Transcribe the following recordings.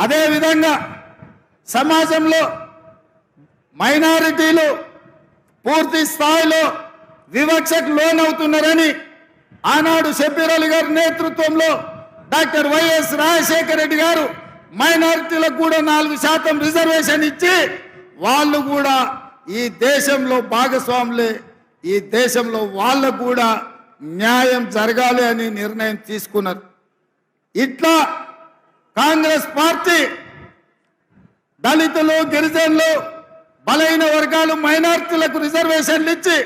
అదేవిధంగా సమాజంలో మైనారిటీలు పూర్తి స్థాయిలో వివక్షకు లోనవుతున్నారని ఆనాడు షబ్బీర్ గారి నేతృత్వంలో డాక్టర్ వైఎస్ రాజశేఖర రెడ్డి గారు మైనారిటీలకు కూడా నాలుగు శాతం రిజర్వేషన్ ఇచ్చి వాళ్ళు కూడా ఈ దేశంలో భాగస్వాములే ఈ దేశంలో వాళ్ళకు కూడా న్యాయం జరగాలి అని నిర్ణయం తీసుకున్నారు. ఇట్లా కాంగ్రెస్ పార్టీ దళితులు గిరిజనులు బలహీన వర్గాలు మైనార్టీలకు రిజర్వేషన్లు ఇచ్చి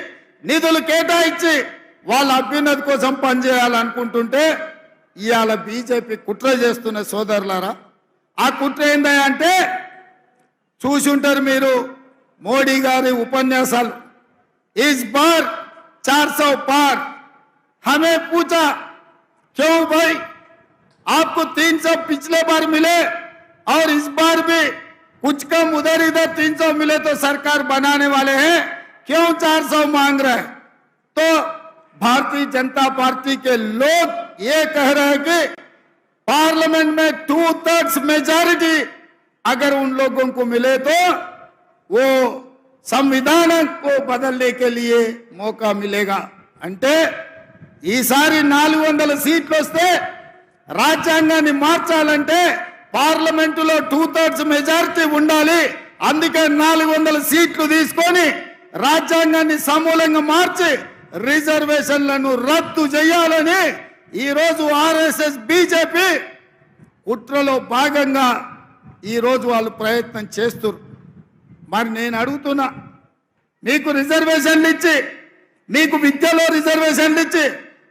నిధులు కేటాయించి వాళ్ళ అభ్యున్నతి కోసం పనిచేయాలనుకుంటుంటే ఇవాళ బీజేపీ కుట్ర చేస్తున్న సోదరులారా ఆ కుట్ర ఏంటంటే చూసుంటారు మీరు మోడీ గారి ఉపన్యాసాలు. ఈజ్ బార్ చార్ సౌ పార్ హమే పూజ క్యూ భై आपको तीन सौ पिछले बार मिले और इस बार भी कुछ कम उधर इधर तीन सौ मिले तो सरकार बनाने वाले हैं क्यों चार सौ मांग रहे हैं तो भारतीय जनता पार्टी के लोग ये कह रहे हैं कि पार्लियामेंट में टू थर्ड्स मेजॉरिटी अगर उन लोगों को मिले तो वो సంవిధాన को बदलने के लिए मौका मिलेगा అంటే ఈసారి నాలుగు వందల సీట్లు వస్తే రాజ్యాంగాన్ని మార్చాలంటే పార్లమెంటులో టూ థర్డ్స్ మెజారిటీ ఉండాలి. అందుకే నాలుగు వందల సీట్లు తీసుకొని రాజ్యాంగాన్ని సమూలంగా మార్చి రిజర్వేషన్లను రద్దు చేయాలని ఈరోజు ఆర్ఎస్ఎస్ బీజేపీ కుట్రలో భాగంగా ఈరోజు వాళ్ళు ప్రయత్నం చేస్తున్నారు మరి నేను అడుగుతున్నా నీకు రిజర్వేషన్లు ఇచ్చి నీకు విద్యలో రిజర్వేషన్లు ఇచ్చి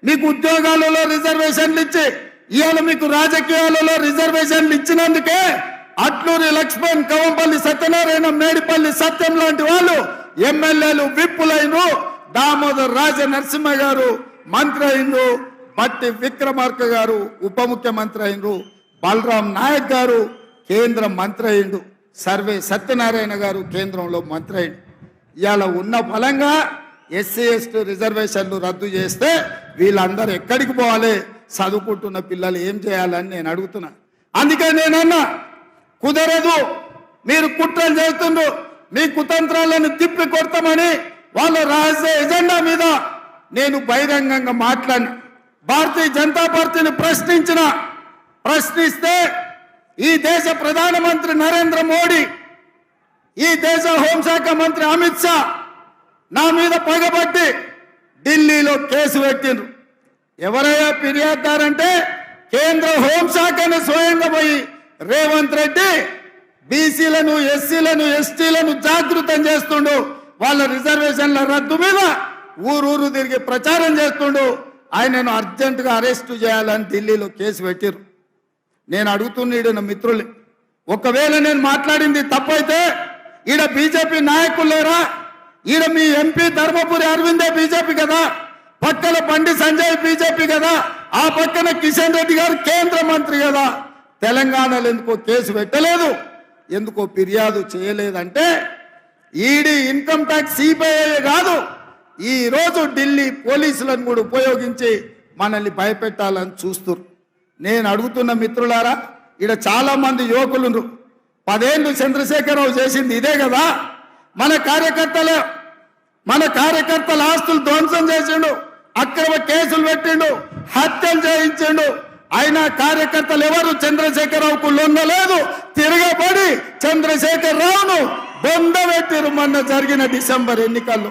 నీకు ఉద్యోగాలలో రిజర్వేషన్లు ఇచ్చి ఇవాళ మీకు రాజకీయాలలో రిజర్వేషన్లు ఇచ్చినందుకే అట్లూరి లక్ష్మణ్ కవంపల్లి సత్యనారాయణ మేడిపల్లి సత్యం లాంటి వాళ్ళు ఎమ్మెల్యేలు విప్పులైనరు దామోదర్ రాజ నరసింహ గారు మంత్రి అయినరు బట్టి విక్రమార్క గారు ఉప ముఖ్యమంత్రి అయినరు బలరాం నాయక్ గారు కేంద్ర మంత్రి అయిండు సర్వే సత్యనారాయణ గారు కేంద్రంలో మంత్రి అయిండు ఇవాళ ఉన్న ఫలంగా ఎస్సీ ఎస్టీ రిజర్వేషన్లు రద్దు చేస్తే వీళ్ళందరూ ఎక్కడికి పోవాలి? చదువుకుంటున్న పిల్లలు ఏం చేయాలని నేను అడుగుతున్నా. అందుకే నేనన్నా కుదరదు మీరు కుట్రలు చేస్తుండ్రు మీ కుతంత్రాలను తిప్పి కొడతామని వాళ్ళ రహస్య ఎజెండా మీద నేను బహిరంగంగా మాట్లాడిన. భారతీయ జనతా పార్టీని ప్రశ్నించిన ప్రశ్నిస్తే ఈ దేశ ప్రధానమంత్రి నరేంద్ర మోడీ ఈ దేశ హోంశాఖ మంత్రి అమిత్ షా నా మీద పగబట్టి ఢిల్లీలో కేసు పెట్టిండ్రు. ఎవరయ్యా ఫిర్యాదుదారంటే కేంద్ర హోంశాఖను స్వయంగా పోయి రేవంత్ రెడ్డి బీసీలను ఎస్సీలను ఎస్టీలను జాగృతం చేస్తుండు. వాళ్ళ రిజర్వేషన్ల రద్దు మీద ఊరూరు తిరిగి ప్రచారం చేస్తుండు. ఆయనను అర్జెంటుగా అరెస్టు చేయాలని ఢిల్లీలో కేసు పెట్టారు నేను అడుగుతున్నాడు నా మిత్రులు ఒకవేళ నేను మాట్లాడింది తప్పైతే ఈడ బీజేపీ నాయకులు లేరా? ఈడ మీ ఎంపీ ధర్మపురి అరవిందే బీజేపీ కదా? పక్కన బండి సంజయ్ బీజేపీ కదా? ఆ పక్కన కిషన్ రెడ్డి గారు కేంద్ర మంత్రి కదా? తెలంగాణలో ఎందుకో కేసు పెట్టలేదు. ఎందుకో ఫిర్యాదు చేయలేదంటే ఈడీ ఇన్కమ్ ట్యాక్స్ సిబిఐ కాదు. ఈ రోజు ఢిల్లీ పోలీసులను కూడా ఉపయోగించి మనల్ని భయపెట్టాలని చూస్తున్నారు నేను అడుగుతున్న మిత్రులారా ఇక్కడ చాలా మంది యువకులు పదేళ్ళు చంద్రశేఖరరావు చేసింది ఇదే కదా? మన కార్యకర్తలు మన కార్యకర్తల ఆస్తులు ధ్వంసం చేసిండు అక్రమ కేసులు పెట్టిండు హత్యలు చేయించిండు. అయినా కార్యకర్తలు ఎవరు? చంద్రశేఖరరావుకు లొంగలేదు. తిరగబడి చంద్రశేఖరరావును బొందబెట్టిరు మొన్న జరిగిన డిసెంబర్ ఎన్నికల్లో.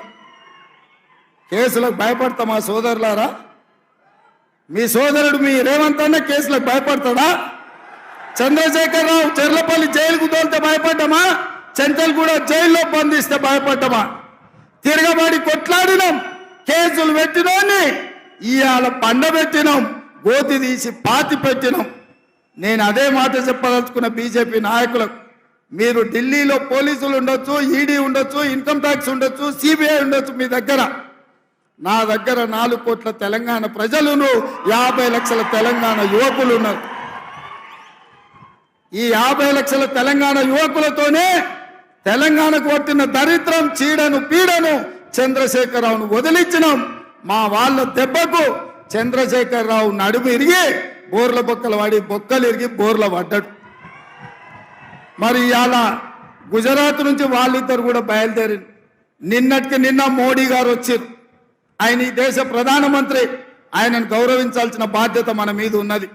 కేసులకు భయపడతామా సోదరులారా. మీ సోదరుడు మీ రేవంత్ అన్న కేసులకు భయపడతాడా? చంద్రశేఖరరావు చెర్లపల్లి జైలుకు తోలితే భయపడ్డామా? చెంచల్ కూడా జైల్లో బంధిస్తే భయపడ్డమా? తిరగబడి కొట్లాడినాం. కేసులు పెట్టినోని ఇవాళ పండబెట్టినాం గోతి తీసి పాతి పెట్టినాం. నేను అదే మాట చెప్పదలుచుకున్న బీజేపీ నాయకులకు మీరు ఢిల్లీలో పోలీసులు ఉండొచ్చు ఈడీ ఉండొచ్చు ఇన్కమ్ ట్యాక్స్ ఉండొచ్చు సిబిఐ ఉండొచ్చు మీ దగ్గర. నా దగ్గర నాలుగు కోట్ల తెలంగాణ ప్రజలును యాభై లక్షల తెలంగాణ యువకులు ఉన్నారు ఈ యాభై లక్షల తెలంగాణ యువకులతోనే తెలంగాణకు పట్టిన దరిద్రం చీడను పీడను చంద్రశేఖరరావును వదిలించినాం. మా వాళ్ళ దెబ్బకు చంద్రశేఖరరావు నడుము ఇరిగి బోర్ల బొక్కలు వాడి బొక్కలు ఇరిగి బోర్ల పడ్డాడు. మరి ఇలా గుజరాత్ నుంచి వాళ్ళిద్దరు కూడా బయలుదేరి నిన్నటికి నిన్న మోడీ గారు వచ్చారు. ఆయన ఈ దేశ ప్రధానమంత్రి. ఆయనను గౌరవించాల్సిన బాధ్యత మన మీద ఉన్నది.